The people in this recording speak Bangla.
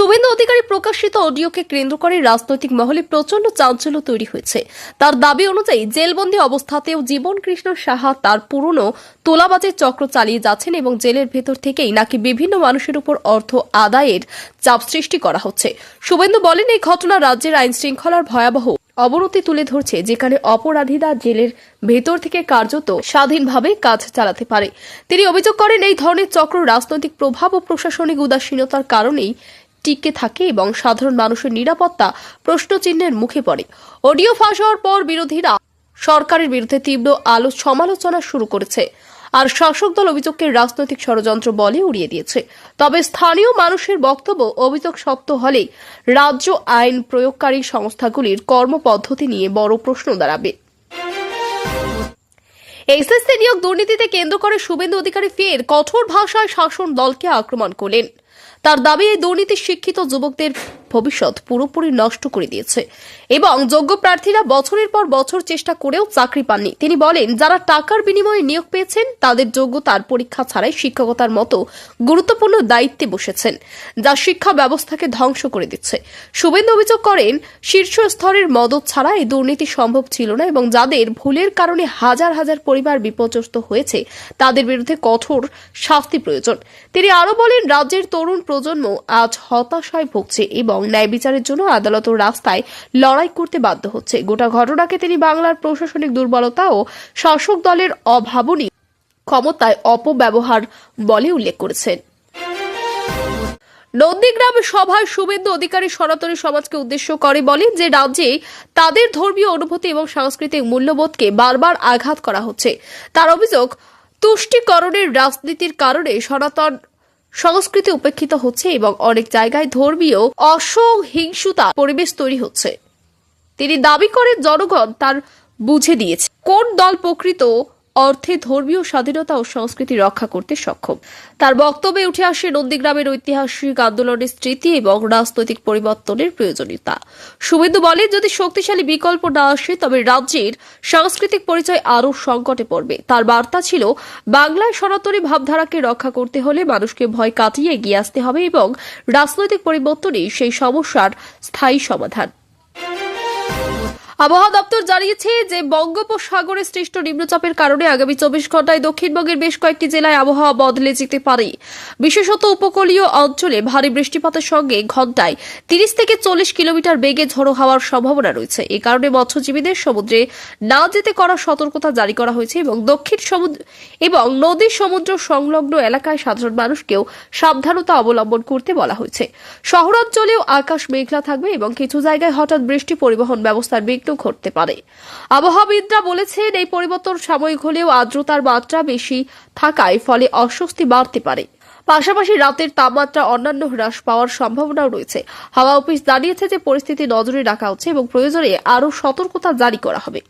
শুভেন্দু অধিকারী প্রকাশিত অডিওকে কেন্দ্র করে রাজনৈতিক মহলে প্রচণ্ড চাঞ্চল্য তৈরি হয়েছে। তার দাবি অনুযায়ী জেলবন্দি অবস্থাতেও জীবন কৃষ্ণ সাহা তার পুরনো তোলাবাজের চক্র চালিয়ে যাচ্ছেন এবং জেলের ভেতর থেকেই নাকি বিভিন্ন মানুষের উপর অর্থ আদায়ের চাপ সৃষ্টি করা হচ্ছে। শুভেন্দু বলেন, এই ঘটনা রাজ্যের আইন শৃঙ্খলার ভয়াবহ অবনতি তুলে ধরছে, যেখানে অপরাধীরা জেলের ভেতর থেকে কার্যত স্বাধীনভাবে কাজ চালাতে পারে। তিনি অভিযোগ করেন, এই ধরনের চক্র রাজনৈতিক প্রভাব ও প্রশাসনিক উদাসীনতার কারণেই টিকে থাকে এবং সাধারণ মানুষের নিরাপত্তা প্রশ্নচিহ্নের মুখে পড়ে। অডিও ফাঁস হওয়ার পর বিরোধীরা সরকারের বিরুদ্ধে তীব্র আলো সমালোচনা শুরু করেছে। আর শাসক দল অভিযোগকে রাজনৈতিক ষড়যন্ত্র বলে উড়িয়ে দিয়েছে। তবে স্থানীয় মানুষের বক্তব্য অভিযোগ সত্য হলে রাজ্য আইন প্রয়োগকারী সংস্থাগুলির কর্মপদ্ধতি নিয়ে বড় প্রশ্ন দাঁড়াবে। এসএসসি নিয়োগ দুর্নীতিতে কেন্দ্র করে শুভেন্দু অধিকারী ফের কঠোর ভাষায় শাসন দলকে আক্রমণ করলেন। তার দাবি এই দুর্নীতি শিক্ষিত যুবকদের ভবিষ্যৎ পুরোপুরি নষ্ট করে দিয়েছে। এবং যোগ্য প্রার্থীরা বছরের পর বছর চেষ্টা করেও চাকরি পাননি। তিনি বলেন, যারা টাকার বিনিময়ে নিয়োগ পেয়েছেন, তাদের যোগ্যতার পরীক্ষা ছাড়াই শিক্ষকতার মতো গুরুত্বপূর্ণ দায়িত্বে বসেছেন, যা শিক্ষা ব্যবস্থাকে ধ্বংস করে দিচ্ছে। শুভেন্দু অভিযোগ করেন, শীর্ষ স্তরের মদত ছাড়া এই দুর্নীতি সম্ভব ছিল না এবং যাদের ভুলের কারণে হাজার হাজার পরিবার বিপর্যস্ত হয়েছে, তাদের বিরুদ্ধে কঠোর শাস্তি প্রয়োজন। তিনি আরও বলেন, রাজ্যের তরুণ প্রজন্ম আজ হতাশায় ভুগছে এবং ন্যায় বিচারের জন্য আদালত ও রাস্তায় লড়াই করতে বাধ্য হচ্ছে। গোটা ঘটনাকে তিনি বাংলার প্রশাসনিক দুর্বলতা ও শাসক দলের অভাবনী ক্ষমতায় অপব্যবহার বলে উল্লেখ করেছেন। নন্দীগ্রাম সভায় শুভেন্দু অধিকারী সনাতনী সমাজকে উদ্দেশ্য করে বলেন যে রাজ্যে তাদের ধর্মীয় অনুভূতি এবং সাংস্কৃতিক মূল্যবোধকে বারবার আঘাত করা হচ্ছে। তার অভিযোগ, তুষ্টিকরণের রাজনীতির কারণে সনাতন সংস্কৃতি উপেক্ষিত হচ্ছে এবং অনেক জায়গায় ধর্মীয় অসহিংসতা পরিবেশ তৈরি হচ্ছে। তিনি দাবি করেন, জনগণ তার বুঝে দিয়েছে। কোন দল প্রকৃত অর্থে ধর্মীয় স্বাধীনতা ও সংস্কৃতি রক্ষা করতে সক্ষম। তার বক্তব্যে উঠে আসে নন্দীগ্রামের ঐতিহাসিক আন্দোলনের স্মৃতি এবং রাজনৈতিক পরিবর্তনের প্রয়োজনীয়তা। শুভেন্দু বলেন, যদি শক্তিশালী বিকল্প না আসে, তবে রাজ্যের সাংস্কৃতিক পরিচয় আরও সংকটে পড়বে। তার বার্তা ছিল, বাংলায় সনাতনী ভাবধারাকে রক্ষা করতে হলে মানুষকে ভয় কাটিয়ে এগিয়ে আসতে হবে এবং রাজনৈতিক পরিবর্তনই সেই সমস্যার স্থায়ী সমাধান। আবহাওয়া দপ্তর জানিয়েছে যে বঙ্গোপসাগরে সৃষ্ট নিম্নচাপের কারণে আগামী চব্বিশ ঘন্টায় দক্ষিণবঙ্গের বেশ কয়েকটি জেলায় আবহাওয়া বদলে যেতে পারে। বিশেষত উপকূলীয় অঞ্চলে ভারী বৃষ্টিপাতের সঙ্গে ঘন্টায় তিরিশ থেকে চল্লিশ কিলোমিটার বেগে ঝড়ো হওয়ার সম্ভাবনা রয়েছে। এ কারণে মৎস্যজীবীদের সমুদ্রে না যেতে করা সতর্কতা জারি করা হয়েছে এবং দক্ষিণ সমুদ্র এবং নদী সমুদ্র সংলগ্ন এলাকায় সাধারণ মানুষকেও সাবধানতা অবলম্বন করতে বলা হয়েছে। শহরাঞ্চলেও আকাশ মেঘলা থাকবে এবং কিছু জায়গায় হঠাৎ বৃষ্টি পরিবহন ব্যবস্থার বিঘ্ন ঘটতে পারে। আবহাওয়াবিদরা বলেছেন, এই পরিবর্তন সাময়িক হলেও আর্দ্রতার মাত্রা বেশি থাকায় ফলে অস্বস্তি বাড়তে পারে। পাশাপাশি রাতের তাপমাত্রা অন্যান্য হ্রাস পাওয়ার সম্ভাবনাও রয়েছে। হাওয়া অফিস দাঁড়িয়েছে যে, পরিস্থিতি নজরে রাখা হচ্ছে এবং প্রয়োজনে আরও সতর্কতা জারি করা হবে।